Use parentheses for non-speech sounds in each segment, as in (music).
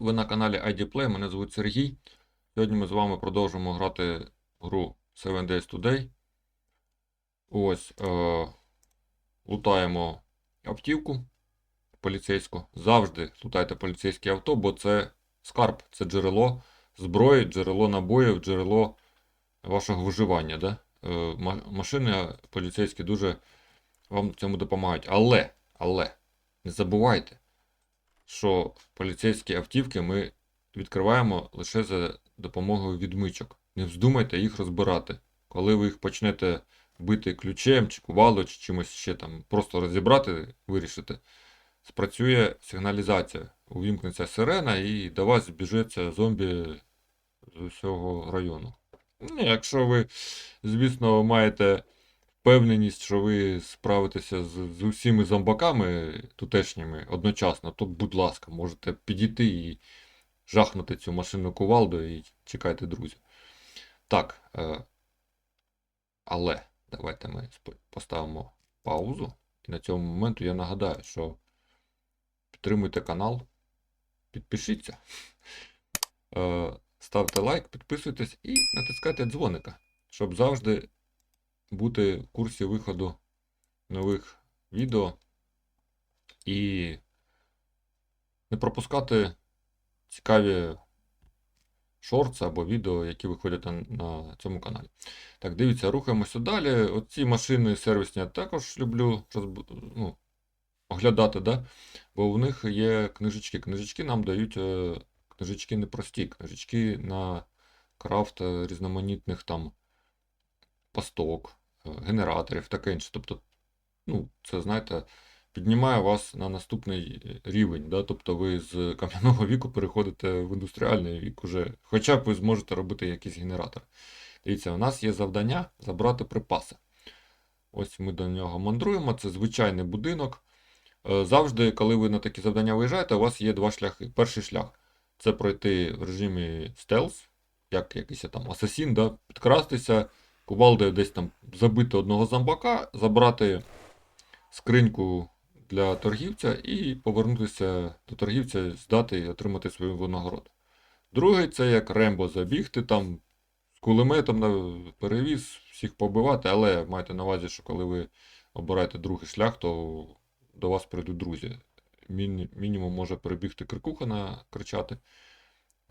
Ви на каналі ID Play, мене звуть Сергій. Сьогодні ми з вами продовжимо грати гру 7 Days Today. Ось, е, лутаємо автівку поліцейську. Завжди лутайте поліцейське авто, бо це скарб, це джерело зброї, джерело набоїв, джерело вашого виживання. Да? Е, машини поліцейські дуже вам цьому допомагають. Але, але, не забувайте, що поліцейські автівки ми відкриваємо лише за допомогою відмичок. Не вздумайте їх розбирати. Коли ви їх почнете бити ключем чи кувалдою, чи чимось ще там, просто розібрати, вирішите, спрацює сигналізація. Увімкнеться сирена і до вас збіжеться зомбі з усього району. Ну, Якщо ви, звісно, маєте впевненість, що ви справитеся з, з усіми зомбаками тутешніми одночасно, то, будь ласка, можете підійти і жахнути цю машину кувалдою і чекайте друзів. Так. Е, але давайте ми поставимо паузу. І на цьому моменту я нагадаю, що підтримуйте канал, підпишіться, е, ставте лайк, підписуйтесь і натискайте дзвоника, щоб завжди бути в курсі виходу нових відео і не пропускати цікаві шортси або відео, які виходять на, цьому каналі. Так, дивіться, рухаємося далі. Оці машини сервісні я також люблю ну, оглядати, да? бо в них є книжечки. Книжечки нам дають е, книжечки непрості, книжечки на крафт е, різноманітних там пасток, генераторів, таке інше. Тобто, ну, це, знаєте, піднімає вас на наступний е, рівень. Да? Тобто ви з кам'яного (laughs) віку переходите в індустріальний вік уже. Хоча б ви зможете робити якийсь генератор. Дивіться, у нас є завдання забрати припаси. Ось ми до нього мандруємо. Це звичайний будинок. Е, Завжди, коли ви на такі завдання виїжджаєте, у вас є два шляхи. Перший шлях це пройти в режимі стелс, як якийсь там асасін, да? підкрастися, кувалдою десь там забити одного зомбака, забрати скриньку для торгівця і повернутися до торгівця, здати і отримати свою винагороду. Другий це як Рембо забігти там з кулеметом на перевіз, всіх побивати, але майте на увазі, що коли ви обираєте другий шлях, то до вас прийдуть друзі. Міні- мінімум може перебігти крикуха на кричати.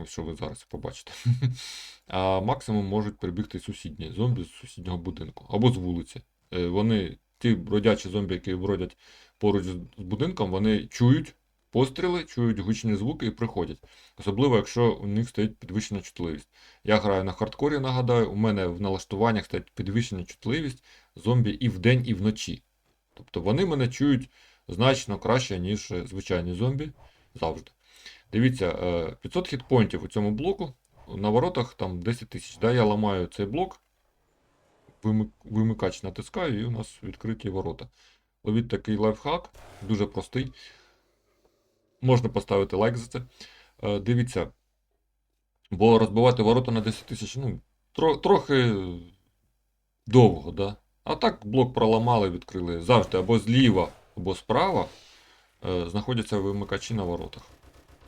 Ось що ви зараз побачите. (laughs) А максимум можуть прибігти сусідні зомбі з сусіднього будинку або з вулиці. Е, Вони, ті бродячі зомбі, які бродять поруч з будинком, вони чують постріли, чують гучні звуки і приходять. Особливо, якщо у них стоїть підвищена чутливість. Я граю на хардкорі, нагадаю, у мене в налаштуваннях стоїть підвищена чутливість зомбі і вдень, і вночі. Тобто вони мене чують значно краще, ніж е, звичайні зомбі завжди. Дивіться, е, 500 хітпоінтів у цьому блоку. На воротах там 10 тисяч. Да, я ламаю цей блок, вимикач натискаю, і у нас відкриті ворота. Ловіть такий лайфхак, дуже простий. Можна поставити лайк за це. Е, Дивіться, бо розбивати ворота на 10 тисяч, ну, тро, трохи довго, да? А так блок проламали, відкрили. Завжди або зліва, або справа е, знаходяться вимикачі на воротах.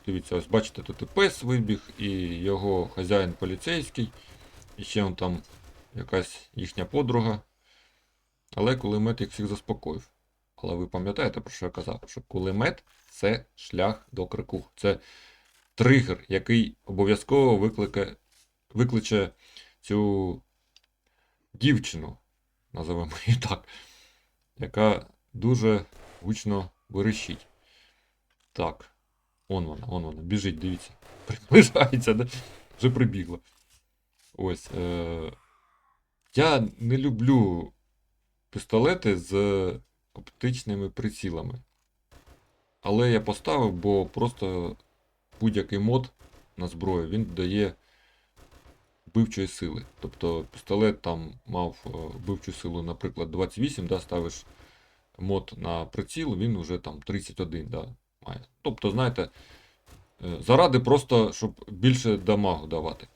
Дивіться, ось бачите, тут і пес вибіг, і його хазяїн поліцейський, і ще он там якась їхня подруга. Але кулемет їх всіх заспокоїв. Але ви пам'ятаєте, про що я казав? Що кулемет це шлях до крику. Це тригер, який обов'язково викликає, викличе цю дівчину, називаємо її так, яка дуже гучно верещить. Так. Он вона, он вона, біжить, дивіться. (laughs) Приближається, да? вже прибігла. Ось. Е- я не люблю пістолети з оптичними прицілами. Але я поставив, бо просто будь-який мод на зброю він дає вбивчої сили. Тобто пістолет там мав е, вбивчу силу, наприклад, 28, да, ставиш мод на приціл, він вже там 31 да, має. Тобто, знаєте, е, заради просто, щоб більше дамагу давати.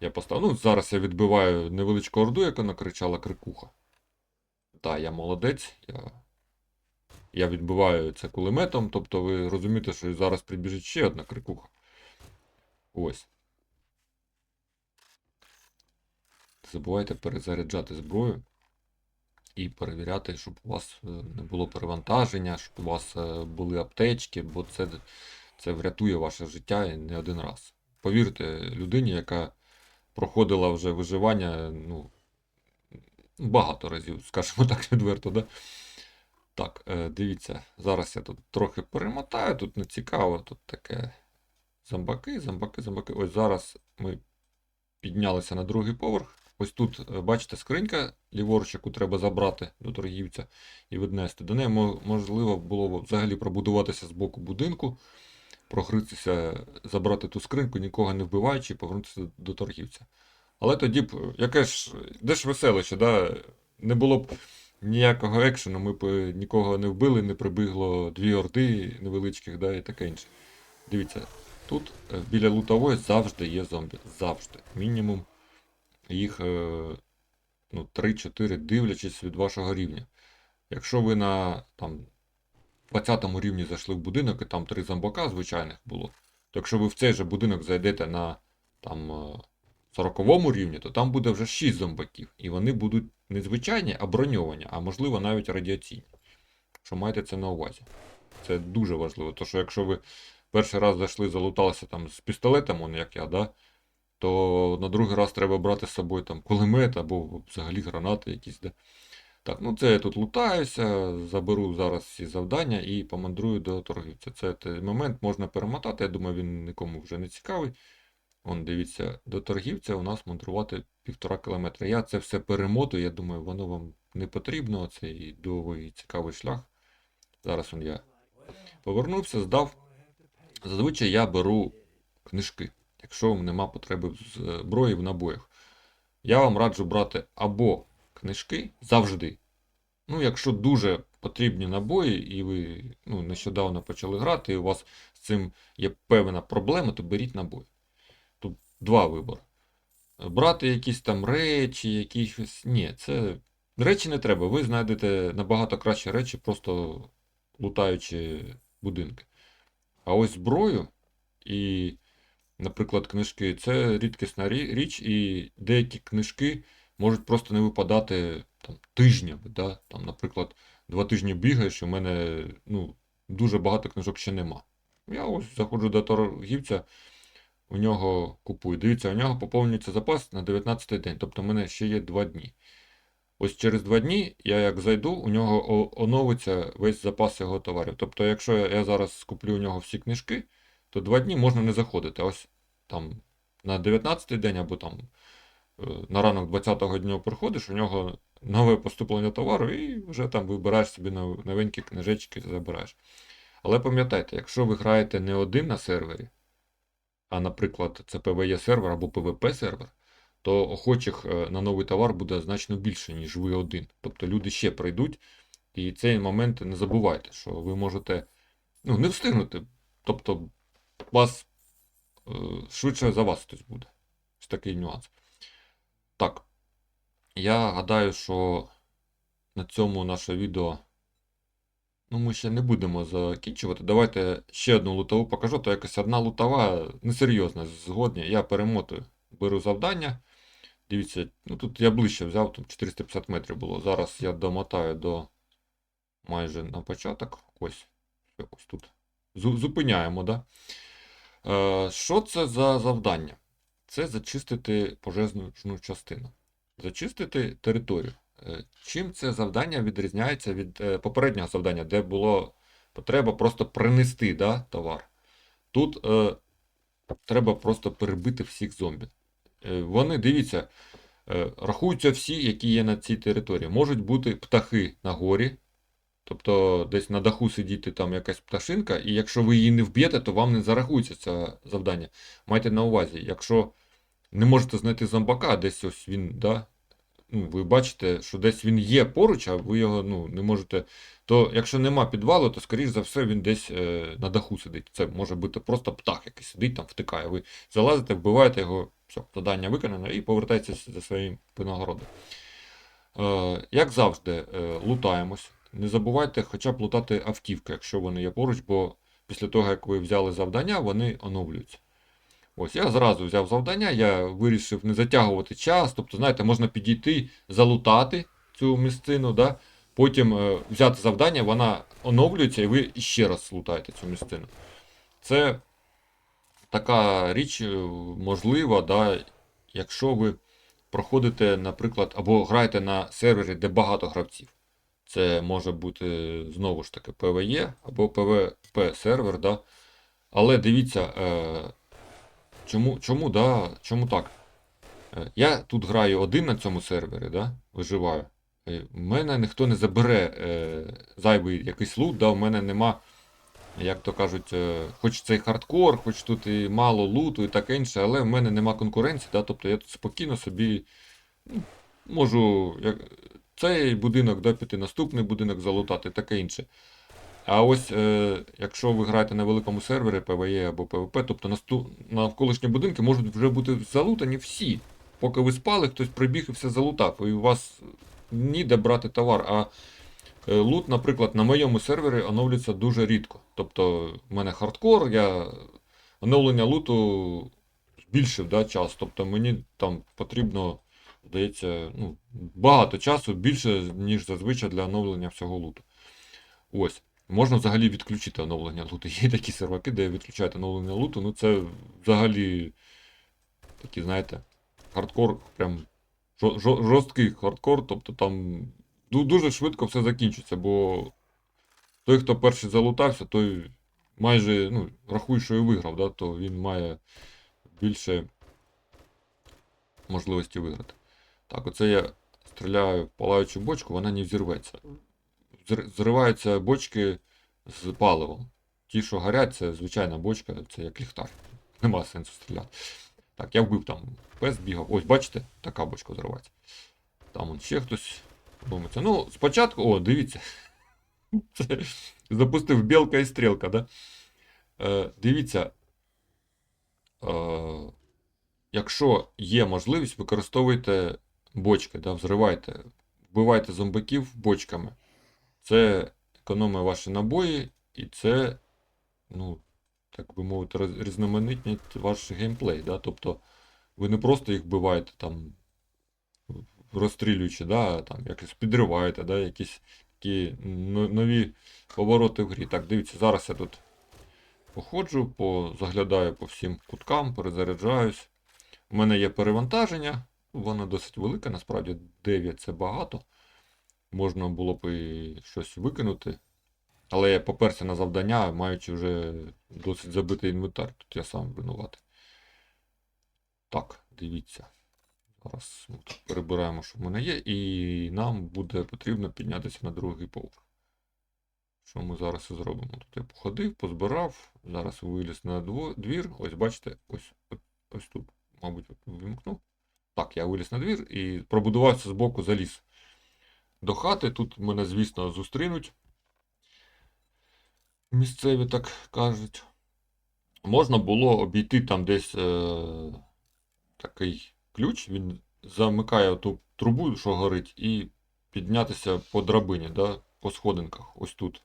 Я поставив. Ну, зараз я відбиваю невеличку орду, яка накричала крикуха. Так, я молодець. Я, я відбиваю це кулеметом, тобто ви розумієте, що зараз прибіжить ще одна крикуха. Ось. Забувайте перезаряджати зброю і перевіряти, щоб у вас е, не було перевантаження, щоб у вас е, були аптечки, бо це, це врятує ваше життя не один раз. Повірте людині, яка проходила вже виживання, ну, багато разів, скажімо (laughs) так, відверто, да? Так, е, дивіться, зараз я тут трохи перемотаю, тут не цікаво, тут таке зомбаки, зомбаки, зомбаки. Ось зараз ми піднялися на другий поверх. Ось тут, е, бачите, скринька ліворуч, яку треба забрати до торгівця і віднести. До неї можливо було взагалі пробудуватися з боку будинку, прогритися, забрати ту скриньку, нікого не вбиваючи, і повернутися до торгівця. Але тоді б, яке ж, де ж веселище, да? не було б ніякого екшену, ми б е, нікого не вбили, не прибігло дві орди невеличких, да, і таке інше. Дивіться, тут е, біля лутової завжди є зомбі. Завжди. Мінімум їх е, ну, 3-4, дивлячись від вашого рівня. Якщо ви на там, 20 рівні зайшли в будинок і там три зомбака звичайних було, то якщо ви в цей же будинок зайдете на там, е, 40 рівні, то там буде вже 6 зомбаків. І вони будуть не звичайні, а броньовані, а можливо навіть радіаційні. Що маєте це на увазі. Це дуже важливо. То що якщо ви перший раз зайшли, залуталися там з пістолетом, як я, да, то на другий раз треба брати з собою там кулемет або взагалі гранати якісь. Да. Так, ну це я тут лутаюся, заберу зараз всі завдання і помандрую до торгівця. Це той момент можна перемотати, я думаю, він нікому вже не цікавий. Вон, дивіться, до торгівця у нас мандрувати півтора кілометра. Я це все перемотую, я думаю, воно вам не потрібно, цей довгий і цікавий шлях. Зараз он я повернувся, здав. Зазвичай я беру книжки, якщо вам нема потреби в зброї в набоях. Я вам раджу брати або книжки завжди. Ну, якщо дуже потрібні набої, і ви ну, нещодавно почали грати, і у вас з цим є певна проблема, то беріть набої. Тут два вибори. Брати якісь там речі, якісь. Ні, це речі не треба. Ви знайдете набагато кращі речі, просто лутаючи будинки. А ось зброю і, наприклад, книжки це рідкісна річ, і деякі книжки можуть просто не випадати там, тижнями. Да? Там, наприклад, два тижні бігаєш, і в мене ну, дуже багато книжок ще нема. Я ось заходжу до торгівця, у нього купую. Дивіться, у нього поповнюється запас на 19-й день, тобто в мене ще є 2 дні. Ось через 2 дні я як зайду, у нього оновиться весь запас його товарів. Тобто, якщо я зараз куплю у нього всі книжки, то 2 дні можна не заходити. Ось там на 19-й день або там е, на ранок 20-го дня приходиш, у нього нове поступлення товару, і вже там вибираєш собі новенькі книжечки, забираєш. Але пам'ятайте, якщо ви граєте не один на сервері, а, наприклад, це PvE сервер або PvP сервер, то охочих е, на новий товар буде значно більше, ніж ви один. Тобто люди ще прийдуть, і цей момент не забувайте, що ви можете ну, не встигнути. Тобто вас швидше за вас хтось буде. Ось такий нюанс. Так. Я гадаю, що на цьому наше відео. Ну, ми ще не будемо закінчувати. Давайте ще одну лутову покажу, то якось одна лутова несерйозна, згодні. Я перемотую, беру завдання. Дивіться, ну тут я ближче взяв, тут 450 метрів було. Зараз я домотаю до майже на початок. Ось, ось тут. Зу- Зупиняємо, да? Е, що це за завдання? Це зачистити пожежну частину. Зачистити територію. Е, Чим це завдання відрізняється від е, попереднього завдання, де було потреба просто принести да, товар. Тут е, треба просто перебити всіх зомбі. Вони, дивіться, рахуються всі, які є на цій території. Можуть бути птахи на горі, тобто десь на даху сидіти там якась пташинка, і якщо ви її не вб'єте, то вам не зарахується це завдання. Майте на увазі, якщо не можете знайти зомбака, десь ось він, да, ну, ви бачите, що десь він є поруч, а ви його ну, не можете. То якщо нема підвалу, то скоріш за все він десь е, на даху сидить. Це може бути просто птах, який сидить там, втикає. Ви залазите, вбиваєте його, все, завдання виконано і повертаєтеся за своїм винагородом. Е, як завжди, е, лутаємось. Не забувайте хоча б лутати автівки, якщо вони є поруч, бо після того, як ви взяли завдання, вони оновлюються. Ось я зразу взяв завдання, я вирішив не затягувати час. Тобто, знаєте, можна підійти, залутати цю місцину, да? потім е, взяти завдання, вона оновлюється, і ви ще раз лутаєте цю місцину. Це така річ е, можлива, да, якщо ви проходите, наприклад, або граєте на сервері, де багато гравців. Це може бути знову ж таки PvE або PvP сервер, да. Але дивіться, е, чому, чому, да, чому так? Е, Я тут граю один на цьому сервері, да, виживаю. Е, В мене ніхто не забере е, зайвий якийсь лут, да, в мене нема, як то кажуть, е, хоч цей хардкор, хоч тут і мало луту і таке інше, але в мене нема конкуренції, да, тобто я тут спокійно собі ну, можу як, цей будинок да, піти, наступний будинок залутати, таке інше. А ось е, якщо ви граєте на великому сервері PvE або PvP, тобто навколишні будинки можуть вже бути залутані всі. Поки ви спали, хтось прибіг і все залутав, і у вас ніде брати товар. А е, лут, наприклад, на моєму сервері оновлюється дуже рідко. Тобто в мене хардкор, я оновлення луту збільшив да, час. Тобто мені там потрібно, здається, ну, багато часу, більше, ніж зазвичай для оновлення всього луту. Ось. Можна взагалі відключити оновлення луту. (laughs) Є такі серваки, де відключають оновлення луту. Ну це взагалі такі, знаєте, хардкор, прям жо- жо- жорсткий хардкор, тобто там ду- дуже швидко все закінчиться, бо той, хто перший залутався, той майже, ну, рахуй, що і виграв, да, то він має більше можливості виграти. Так, оце я стріляю в палаючу бочку, вона не взірветься. Зриваються бочки з паливом. Ті, що горять, це звичайна бочка, це як ліхтар. Нема сенсу стріляти. Так, я вбив там пес бігав. Ось, бачите, така бочка зривається. Там он ще хтось ломиться. Ну, спочатку, о, дивіться. (laughs) Це запустив білка і стрілка, да? Е, дивіться. Е, якщо є можливість, використовуйте бочки, да, взривайте, вбивайте зомбаків бочками. Це економить ваші набої, і це, ну, так би мовити, різноманітнить ваш геймплей. Да? Тобто ви не просто їх вбиваєте там, розстрілюючи, да, там якось підриваєте, да, якісь такі нові повороти в грі. Так, дивіться, зараз я тут походжу, по, заглядаю по всім куткам, перезаряджаюсь. У мене є перевантаження, воно досить велике, насправді 9 це багато. Можна було б і щось викинути. Але я поперся на завдання, маючи вже досить забитий інвентар. Тут я сам винуватий. Так, дивіться. Зараз перебираємо, що в мене є, і нам буде потрібно піднятися на другий поверх. Що ми зараз і зробимо? Тут я походив, позбирав, зараз виліз на двір. Ось бачите, ось, ось тут, мабуть, вимкнув. Так, я виліз на двір і пробудувався з боку заліз до хати. Тут мене, звісно, зустрінуть. Місцеві так кажуть. Можна було обійти там десь е, такий ключ, він замикає ту трубу, що горить, і піднятися по драбині, да, по сходинках, ось тут.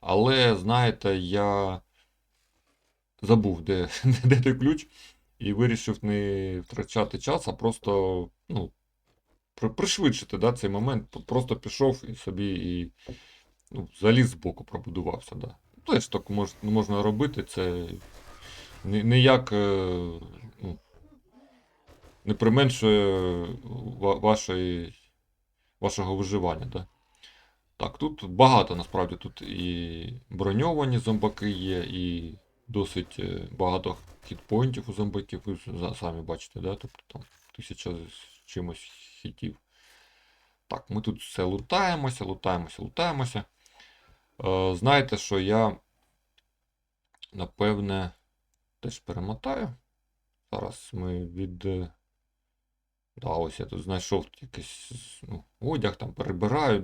Але, знаєте, я забув, де, (laughs) де той ключ, і вирішив не втрачати час, а просто ну, при- пришвидшити да, цей момент. Просто пішов і собі і ну, заліз з боку пробудувався. Да. Теж так мож, можна робити, це не- ніяк е, ну, не применшує вашої, вашого виживання. Да. Так, тут багато насправді тут і броньовані зомбаки є, і досить е, багато хітпоінтів у зомбаків, ви самі бачите, да? тобто там тисяча з чимось хітів. Так, ми тут все лутаємося, лутаємося, лутаємося. Е, знаєте, що я, напевне, теж перемотаю. Зараз ми від. е, Да, ось я тут знайшов якийсь ну, одяг, там перебираю.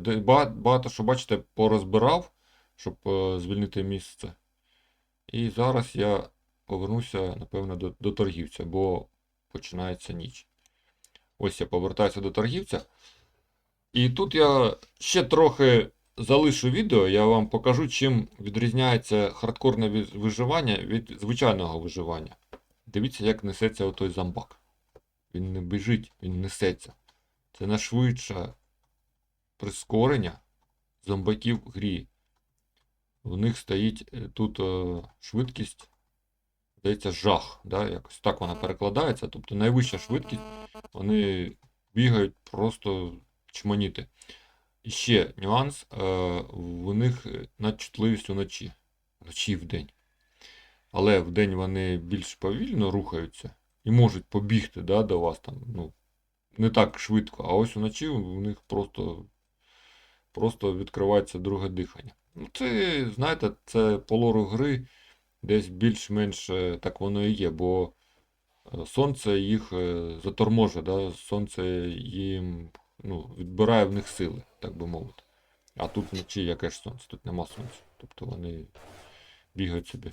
Багато, що, бачите, порозбирав, щоб е, звільнити місце. І зараз я повернуся, напевно, до, до торгівця, бо починається ніч. Ось я повертаюся до торгівця. І тут я ще трохи залишу відео, я вам покажу, чим відрізняється хардкорне виживання від звичайного виживання. Дивіться, як несеться отой зомбак. Він не біжить, він несеться. Це найшвидше прискорення зомбаків в грі. В них стоїть е, тут е, швидкість, здається, жах. Да? Якось так вона перекладається. Тобто найвища швидкість, вони бігають просто чманіти. І ще нюанс, е, в них надчутливість уночі. Вночі і вдень. Але вдень вони більш повільно рухаються і можуть побігти да, до вас там, ну, не так швидко. А ось вночі у них просто, просто відкривається друге дихання. Ну, це, знаєте, це по лору гри десь більш-менш е, так воно і є, бо е, сонце їх е, заторможує, да? сонце їм ну, відбирає в них сили, так би мовити. А тут вночі яке ж сонце, тут нема сонця. Тобто вони бігають собі.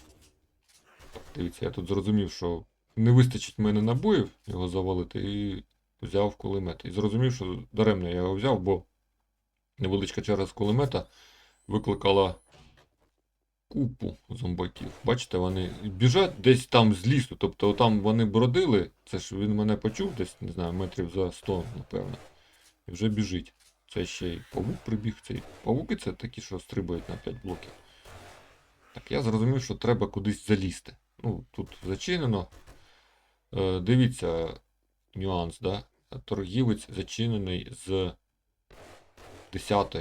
Дивіться, я тут зрозумів, що не вистачить мене набоїв його завалити і взяв кулемет. І зрозумів, що даремно я його взяв, бо невеличка черга з кулемета викликала купу зомбаків. Бачите, вони біжать десь там з лісу. Тобто там вони бродили, це ж він мене почув десь, не знаю, метрів за 100, напевно. І вже біжить. Це ще й павук прибіг. Цей павуки це такі, що стрибають на 5 блоків. Так, я зрозумів, що треба кудись залізти. Ну, тут зачинено. Е, дивіться, нюанс, да? Торгівець зачинений з 10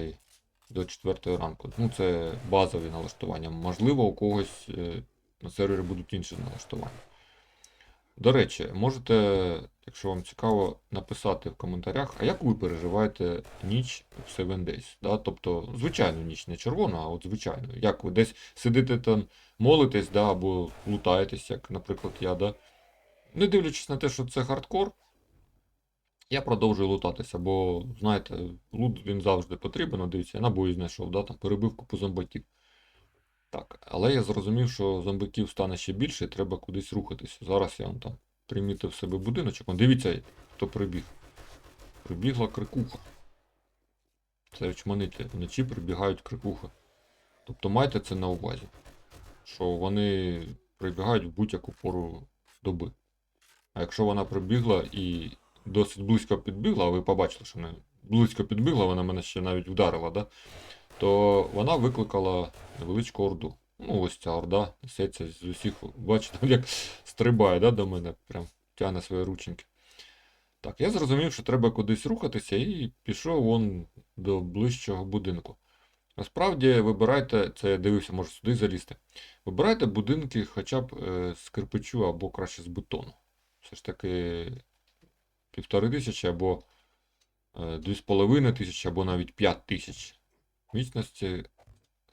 до 4 ранку. Ну, це базові налаштування. Можливо, у когось е, на сервері будуть інші налаштування. До речі, можете, якщо вам цікаво, написати в коментарях, а як ви переживаєте ніч в 7 Days? Да? Тобто, звичайну ніч, не червону, а от звичайну. Як ви десь сидите там, молитесь, да, або лутаєтесь, як, наприклад, я, да? Не дивлячись на те, що це хардкор, я продовжую лутатися, бо, знаєте, лут він завжди потрібен. От Дивіться, я набої знайшов, да, там перебив купу зомбаків. Так, але я зрозумів, що зомбаків стане ще більше і треба кудись рухатися. Зараз я вам там примітив себе будиночок. Вон, дивіться, хто прибіг. Прибігла крикуха. Це очманити. Вночі прибігають крикуха. Тобто майте це на увазі, що вони прибігають в будь-яку пору доби. А якщо вона прибігла і досить близько підбігла, ви побачили, що вона близько підбігла, вона мене ще навіть вдарила, да? то вона викликала невеличку орду. Ну, ось ця орда несеться з усіх. Бачите, (laughs) як стрибає да, до мене, прям тягне свої рученьки. Так, я зрозумів, що треба кудись рухатися і пішов вон до ближчого будинку. Насправді, вибирайте, це я дивився, може сюди залізти. Вибирайте будинки хоча б е, з кирпичу або краще з бетону. Все ж таки півтори тисячі або е, дві з половиною тисячі, або навіть 5 тисяч міцності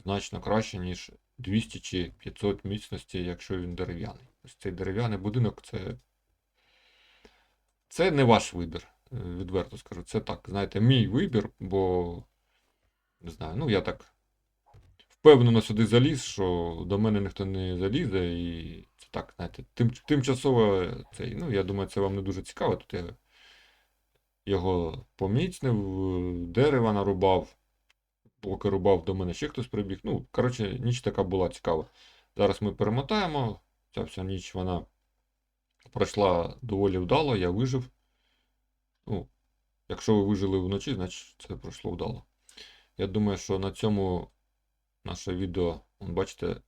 значно краще, ніж 200 чи 500 міцності, якщо він дерев'яний. Ось цей дерев'яний будинок це. Це не ваш вибір, е, відверто скажу. Це так, знаєте, мій вибір, бо не знаю, ну я так впевнено сюди заліз, що до мене ніхто не залізе, і це так, знаєте, тим, тимчасово цей. Ну, я думаю, це вам не дуже цікаво. Тут я його поміцнив, дерева нарубав, поки рубав до мене ще хтось прибіг. Ну, коротше, ніч така була цікава. Зараз ми перемотаємо. Ця вся ніч вона пройшла доволі вдало, я вижив. Ну, якщо ви вижили вночі, значить це пройшло вдало. Я думаю, що на цьому наше відео, бачите,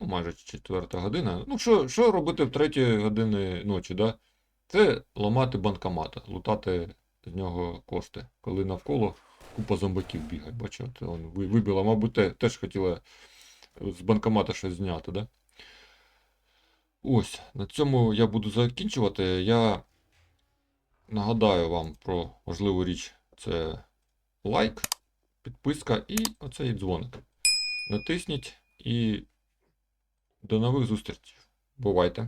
ну, майже четверта година. Ну, що, що робити в третій години ночі, да? Це ламати банкомат, лутати з нього кошти, коли навколо купа зомбаків бігає. Бачите, вибила, мабуть, те- теж хотіла з банкомата щось зняти, да? Ось, на цьому я буду закінчувати. Я нагадаю вам про важливу річ: це лайк, підписка і оцей дзвоник. Натисніть і до нових зустрічей. Бувайте!